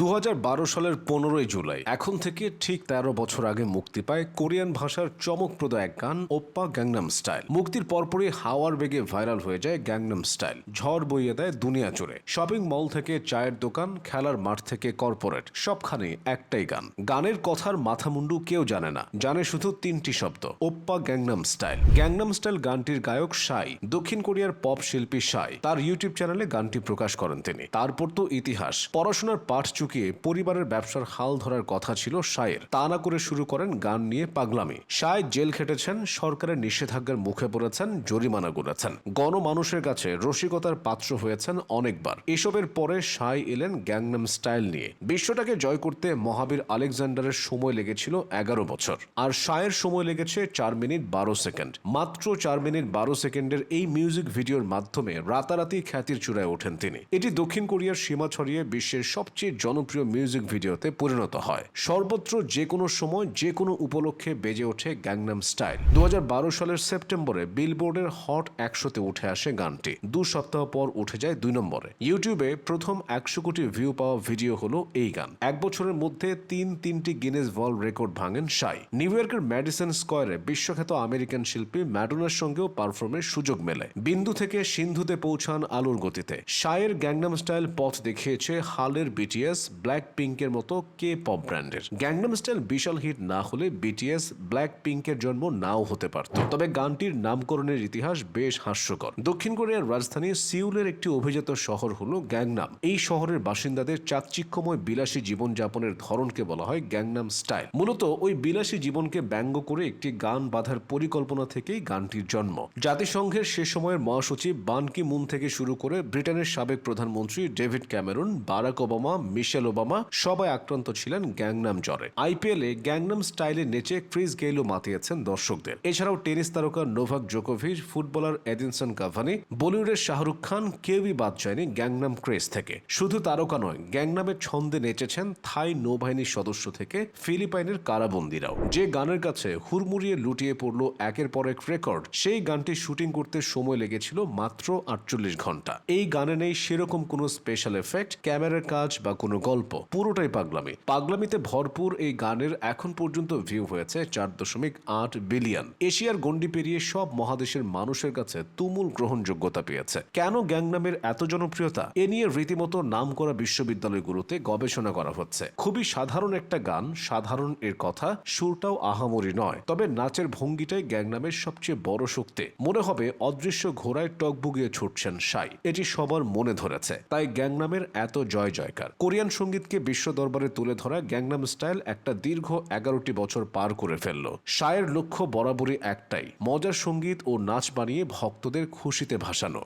দু হাজার বারো সালের পনেরোই জুলাই। এখন থেকে ঠিক তেরো বছর আগে মুক্তি পায় কোরিয়ান ভাষার চমকপ্রদ এক গান, ওপ্পা গ্যাংনাম স্টাইল। মুক্তির পরপরই হাওয়ার বেগে ভাইরাল হয়ে যায় গ্যাংনাম স্টাইল। ঝড় বইয়ে দেয় দুনিয়া জুড়ে। শপিং মল থেকে চায়ের দোকান, খেলার মাঠ থেকে কর্পোরেট সবখানে একটাই গান। গানের কথার মাথামুন্ডু কেউ জানে না। জানে শুধু তিনটি শব্দ, Oppa Gangnam Style. Gangnam Style গানটির গায়ক সাই, দক্ষিণ কোরিয়ার পপ শিল্পী সাই। তার ইউটিউব চ্যানেলে গানটি প্রকাশ করেন তিনি। তারপর তো ইতিহাস। পড়াশোনার পাঠ চুকিয়ে পরিবারের ব্যবসার হাল ধরার কথা ছিল সায়ের তা না করে শুরু করেন গান নিয়ে পাগলামি। সায় জেল খেটেছেন, সরকারের নিষেধাজ্ঞার মুখে পড়েছেন, জরিমানা করেছেন। গণমানুষের কাছে রসিকতার পাত্র হয়েছেন অনেকবার। এসবের পরে সাই এলেন গ্যাংনাম স্টাইল নিয়ে। বিশ্বটাকে জয় করতে মহাবীর আলেকজান্ডারের সময় লেগেছিল এগারো বছর। আর সায়ের সময় লেগেছে চার মিনিট বারো সেকেন্ড। মাত্র চার মিনিট বারো সেকেন্ডের এই মিউজিক ভিডিওর মাধ্যমে রাতারাতি খ্যাতির চূড়ায় ওঠেন তিনি। এটি দক্ষিণ কোরিয়ার সীমা ছড়িয়ে বিশ্বের সবচেয়ে জনপ্রিয় মিউজিক ভিডিওতে পরিণত হয়। সর্বত্র যে কোনো সময় যে কোনো উপলক্ষে বেজে ওঠে গ্যাংনাম স্টাইল দু হাজার বারো সালের সেপ্টেম্বরে বিলবোর্ডের হট একশোতে উঠে আসে গানটি। দু সপ্তাহ পর উঠে যায় দুই নম্বরে। ইউটিউবে প্রথম একশো কোটি ভিউ পাওয়া ভিডিও হলো এই গান। এক বছরের মধ্যে তিন তিনটি গিনেস ওয়ার্ল্ড রেকর্ড ভাঙেন সাই। নিউ ইয়র্কের ম্যাডিসন স্কোয়ারে বিশ্বখ্যাত আমেরিকান শিল্পী ম্যাডোনার সঙ্গেও পারফর্মের সুযোগ মেলে। বিন্দু থেকে সিন্ধুতে পৌঁছান আলোর গতিতে। সায়ের গ্যাংনাম স্টাইল পথ দেখিয়েছে হালের বিটিএস ব্ল্যাক পিঙ্কের মতো কে পপ ব্র্যান্ডের গ্যাংনাম স্টাইল বিশাল হিট না হলে বিটিএস ব্ল্যাক পিঙ্কের জন্ম নাও হতে পারত। তবে গানটির নামকরণের ইতিহাস বেশ হাস্যকর। দক্ষিণ কোরিয়ার রাজধানী সিউলের একটি অভিজাত শহর হল গ্যাংনাম এই শহরের বাসিন্দাদের চাকচিক্যময় বিলাসী জীবনযাপনের ধরনকে বলা হয় গ্যাংনাম স্টাইল মূলত ওই বিলাসী জীবনকে ব্যঙ্গ করে একটি গান বাঁধার পরিকল্পনা থেকেই গানটির জন্ম। জাতিসংঘের সে সময়ের মহাসচিব বান কি মুন থেকে শুরু করে ব্রিটেনের সাবেক প্রধানমন্ত্রী David Cameron, Barack Obama, Michelle Obama সবাই আক্রান্ত ছিলেন গ্যাংনাম জ্বরে। আইপিএলে গ্যাংনাম স্টাইলে নেচে ক্রিস গেইলও মাতিয়েছেন দর্শকদের। এছাড়াও টেনিস তারকা নোভাক জোকোভিচ, ফুটবলার এডিনসন কাভানি, বলিউডের শাহরুখ খান কেউই বাদ যায়নি গ্যাংনাম ক্রেজ থেকে। শুধু তারকা নয়, গ্যাংনামের ছন্দে নেচেছেন থাই নৌবাহিনীর সদস্য থেকে ফিলিপাইনের কারাবন্দিরাও। যে গানের কাছে হুড়মুড়িয়ে লুটিয়ে পড়ল একের পর এক রেকর্ড, সেই গানটি শুটিং করতে সময় লেগেছিল মাত্র আটচল্লিশ ঘণ্টা। এই গানে নেই সেরকম কোনো স্পেশাল এফেক্ট, ক্যামেরার কাজ বা কোনো গল্প। পুরোটাই পাগলামি। পাগলামিতে ভরপুর এই গানের এখন পর্যন্ত ভিউ হয়েছে চার দশমিক আট বিলিয়ন এশিয়ার গণ্ডি পেরিয়ে সব মহাদেশের মানুষের কাছে তুমুল গ্রহণযোগ্যতা পেয়েছে। কেন গ্যাংনামের এত জনপ্রিয়তা? এ নিয়ে রীতিমতো নাম করা বিশ্ববিদ্যালয়গুলোতে গবেষণা করা হচ্ছে। খুবই সাধারণ একটা গান, সাধারণ এর কথা, সুরটাও আহামরি নয়। তবে নাচের ভঙ্গিটাই গ্যাংনামের সবচেয়ে বড় শক্তি। মনে হবে অদৃশ্য ঘোড়ায় টকবুগিয়ে ছুটছেন সাই। এটি সবার মনে ধরেছে। তাই গ্যাংনামের এত জয় জয়কার কোরিয়ান সঙ্গীতকে বিশ্ব দরবারে তুলে ধরা গ্যাংনাম স্টাইল একটা দীর্ঘ এগারোটি বছর পার করে ফেলল। শায়ের লক্ষ্য বরাবরই একটাই, মজার সংগীত ও নাচ বানিয়ে ভক্তদের খুশিতে ভাসানো।